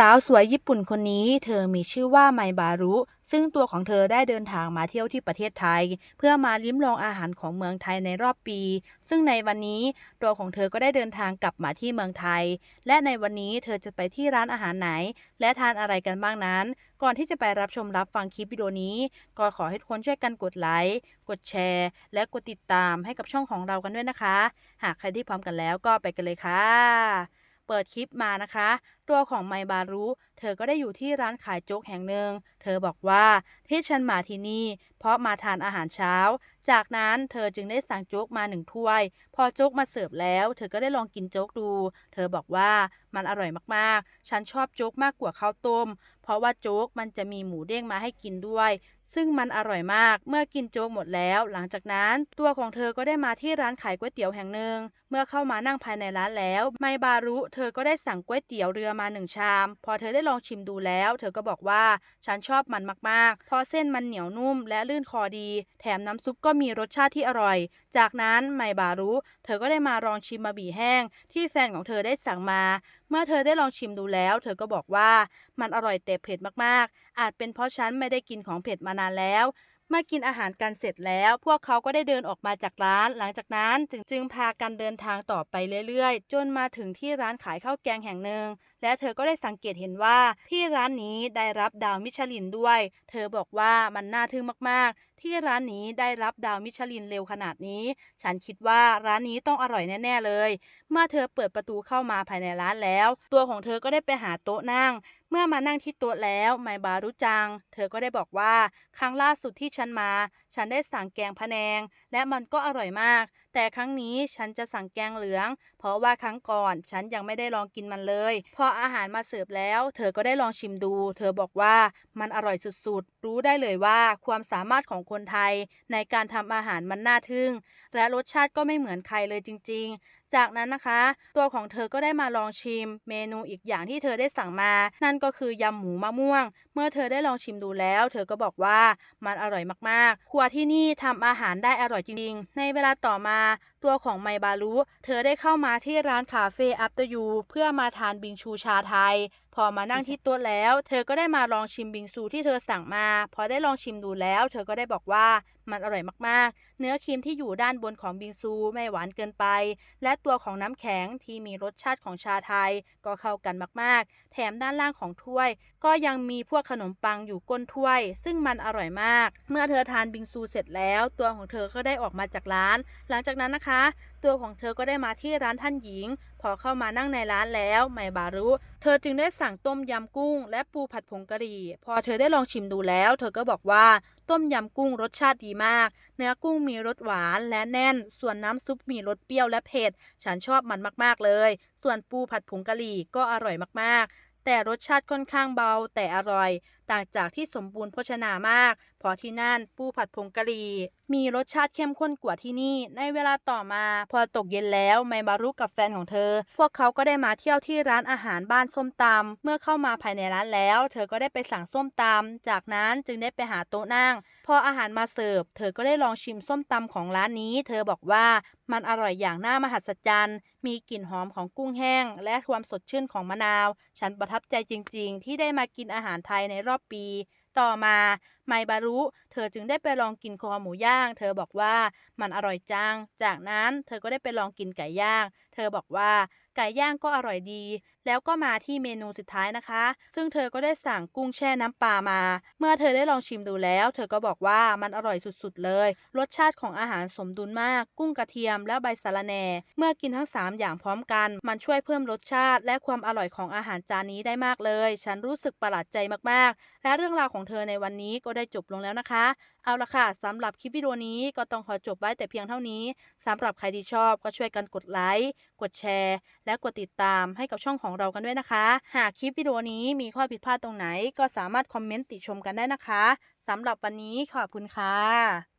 สาวสวยญี่ปุ่นคนนี้เธอมีชื่อว่าไมบารุ ซึ่งตัวของเธอได้เดินทางมาเที่ยวที่ประเทศไทย เพื่อมาลิ้มลองอาหารของเมืองไทยในรอบปี ซึ่งในวันนี้ตัวของเธอก็ได้เดินทางกลับมาที่เมืองไทย และในวันนี้เธอจะไปที่ร้านอาหารไหน และทานอะไรกันบ้างนั้น ก่อนที่จะไปรับชมรับฟังคลิปวิดีโอนี้ก็ขอให้ทุกคนช่วยกันกดไลค์กดแชร์ และกดติดตามให้กับช่องของเรากันด้วยนะคะ หากใครที่พร้อมกันแล้วก็ไปกันเลยค่ะ เปิดคลิปมานะคะ ตัวของไมบารุ เธอก็ได้อยู่ที่ร้านขายโจ๊กแห่งหนึ่ง เธอบอกว่าที่ฉันมาที่นี่ เพราะมาทานอาหารเช้า จากนั้นเธอจึงได้สั่งโจ๊กมาหนึ่งถ้วย พอโจ๊กมาเสิร์ฟแล้ว เธอก็ได้ลองกินโจ๊กดู เธอบอกว่ามันอร่อยมากๆ ฉันชอบโจ๊กมากกว่าข้าวต้ม เพราะว่าโจ๊กมันจะมีหมูเด้งมาให้กินด้วย ซึ่งมันอร่อยมากเมื่อกินโจ๊กหมดแล้ว หลังจากนั้นตัวของเธอก็ได้มาที่ร้านขายก๋วยเตี๋ยวแห่งหนึ่ง เมื่อเข้ามานั่งภายในร้านแล้วไมบารุ เธอก็ได้สั่งก๋วยเตี๋ยวเรือมาหนึ่งชาม พอเธอได้ลองชิมดูแล้ว เธอก็บอกว่าฉันชอบมันมากๆ เพราะเส้นมันเหนียวนุ่มและลื่นคอดี แถมน้ำซุปก็มีรสชาติที่อร่อย จากนั้นไมบารุ เธอก็ได้มาลองชิมบะหมี่แห้ง ที่แฟนของเธอได้สั่งมาเมื่อเธอได้ลองชิมดูแล้ว เธอก็บอกว่ามันอร่อยแต่เผ็ดมากๆ อาจเป็นเพราะฉันไม่ได้กินของเผ็ดมานานแล้ว เมื่อกินอาหารกันเสร็จแล้ว พวกเขาก็ได้เดินออกมาจากร้าน หลังจากนั้นจึงจึงพากันเดินทางต่อไปเรื่อยๆ จนมาถึงที่ร้านขายข้าวแกงแห่งหนึ่ง และเธอก็ได้สังเกตเห็นว่าที่ร้านนี้ได้รับดาวมิชลินด้วย เธอบอกว่ามันน่าทึ่งมากๆที่ร้านนี้ได้รับดาวมิชลินเร็วขนาดนี้ ฉันคิดว่าร้านนี้ต้องอร่อยแน่ ๆ เลย เมื่อเธอเปิดประตูเข้ามาภายในร้านแล้ว ตัวของเธอก็ได้ไปหาโต๊ะนั่ง เมื่อมานั่งที่โต๊ะแล้วไมบารุจัง เธอก็ได้บอกว่า ครั้งล่าสุดที่ฉันมา ฉันได้สั่งแกงพะแนง และมันก็อร่อยมาก แต่ครั้งนี้ฉันจะสั่งแกงเหลือง เพราะว่าครั้งก่อนฉันยังไม่ได้ลองกินมันเลย พออาหารมาเสิร์ฟแล้ว เธอก็ได้ลองชิมดู เธอบอกว่ามันอร่อยสุดๆ รู้ได้เลยว่าความสามารถของคนไทยในการทำอาหารมันน่าทึ่ง และรสชาติก็ไม่เหมือนใครเลยจริงจากนั้นนะคะ ตัวของเธอก็ได้มาลองชิม เมนูอีกอย่างที่เธอได้สั่งมา นั่นก็คือยำหมูมะม่วง เมื่อเธอได้ลองชิมดูแล้ว เธอก็บอกว่ามันอร่อยมากๆ ครัวที่นี่ทำอาหารได้อร่อยจริงๆ ในเวลาต่อมา ตัวของไมบารุเธอได้เข้ามาที่ร้านคาเฟ่อัปเตอร์ยูเพื่อมาทานบิงชูชาไทยพอมานั่งที่โต๊ะแล้ว เธอก็ได้มาลองชิมบิงซูที่เธอสั่งมา พอได้ลองชิมดูแล้ว เธอก็ได้บอกว่ามันอร่อยมากๆ เนื้อครีมที่อยู่ด้านบนของบิงซูไม่หวานเกินไป และตัวของน้ำแข็งที่มีรสชาติของชาไทยก็เข้ากันมากๆ แถมด้านล่างของถ้วย ก็ยังมีพวกขนมปังอยู่ก้นถ้วย ซึ่งมันอร่อยมาก เมื่อเธอทานบิงซูเสร็จแล้ว ตัวของเธอก็ได้ออกมาจากร้าน หลังจากนั้นนะคะ ตัวของเธอก็ได้มาที่ร้านท่านหญิง อเข้ามานั่งในร้านแล้วไมบารุ เธอจึงได้สั่งต้มยำกุ้ง และปูผัดผงกะหรี่ พอเธอได้ลองชิมดูแล้ว เธอก็บอกว่าต้มยำกุ้งรสชาติดีมาก เนื้อกุ้งมีรสหวานและแน่น ส่วนน้ำซุปมีรสเปรี้ยวและเผ็ด ฉันชอบมันมากๆเลย ส่วนปูผัดผงกะหรี่ก็อร่อยมากๆ แต่รสชาติค่อนข้างเบาแต่อร่อย ต่างจากที่สมบูรณ์โภชนามาก เพราะที่นั่นปูผัดผงกะหรี่มีรสชาติเข้มข้นกว่าที่นี่ ในเวลาต่อมา พอตกเย็นแล้วไมบารุกับแฟนของเธอ พวกเขาก็ได้มาเที่ยวที่ร้านอาหารบ้านส้มตำเมื่อเข้ามาภายในร้านแล้ว เธอก็ได้ไปสั่งส้มตำจากนั้นจึงได้ไปหาโต๊ะนั่ง พออาหารมาเสิร์ฟ เธอก็ได้ลองชิมส้มตำของร้านนี้ เธอบอกว่ามันอร่อยอย่างน่ามหัศจรรย์ มีกลิ่นหอมของกุ้งแห้ง และความสดชื่นของมะนาว ฉันประทับใจจริง ๆ ที่ได้มากินอาหารไทยในรอบอบปี ต่อมาไมบารุ เธอจึงได้ไปลองกินคอหมูย่าง เธอบอกว่ามันอร่อยจัง จากนั้นเธอก็ได้ไปลองกินไก่ย่าง เธอบอกว่า ไก่ย่างก็อร่อยดี แล้วก็มาที่เมนูสุดท้ายนะคะ ซึ่งเธอก็ได้สั่งกุ้งแช่น้ำปลามา เมื่อเธอได้ลองชิมดูแล้ว เธอก็บอกว่ามันอร่อยสุดๆเลย รสชาติของอาหารสมดุลมาก กุ้งกระเทียมและใบสะระแหน่เมื่อกินทั้ง 3 อย่างพร้อมกัน มันช่วยเพิ่มรสชาติ และความอร่อยของอาหารจานนี้ได้มากเลย ฉันรู้สึกประหลาดใจมากๆ และเรื่องราวของเธอในวันนี้ก็ได้จบลงแล้วนะคะ เอาละค่ะสำหรับคลิปวิดีโอนี้ก็ต้องขอจบไว้แต่เพียงเท่านี้สำหรับใครที่ชอบก็ช่วยกันกดไลค์กดแชร์และกดติดตามให้กับช่องของเรากันด้วยนะคะ หากคลิปวิดีโอนี้มีข้อผิดพลาดตรงไหน ก็สามารถคอมเมนต์ติชมกันได้นะคะสำหรับวันนี้ขอบคุณค่ะ